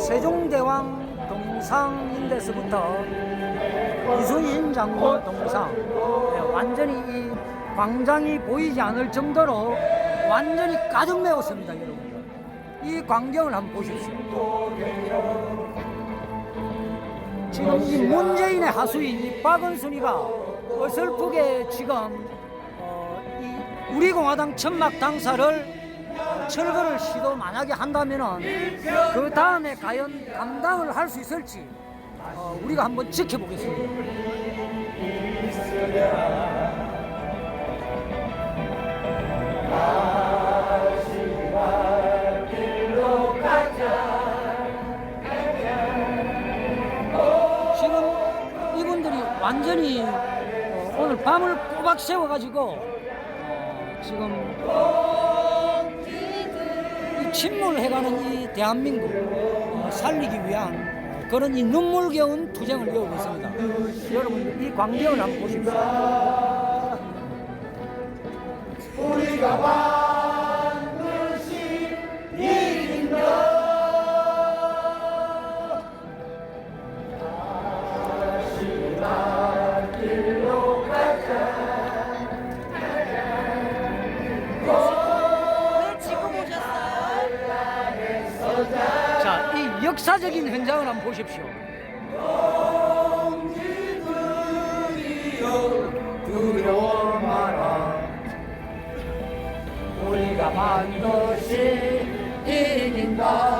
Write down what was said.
세종대왕 동상인데서부터 이순신 장군 동상 네, 완전히 이 광장이 보이지 않을 정도로 완전히 가득 메웠습니다 여러분들. 이 광경을 한번 보십시오. 지금 이 문재인의 하수인 이 박은순이가 어설프게 지금 어, 이 우리 공화당 천막 당사를 어, 철거를 시도 만약에 한다면은 그 다음에 과연 감당을 할 수 있을지 어, 우리가 한번 지켜보겠습니다. 지금 이분들이 완전히 어, 오늘 밤을 꼬박 세워가지고 어, 지금 이 침몰을 해가는 이 대한민국 어, 살리기 위한 어, 그런 이 눈물겨운 투쟁을 이어오고 있습니다. 여러분 이 광경을 한번 보십시오. 역사적인 현장을 한번 보십시오. 두려워 마라 우리가 반드시 이긴다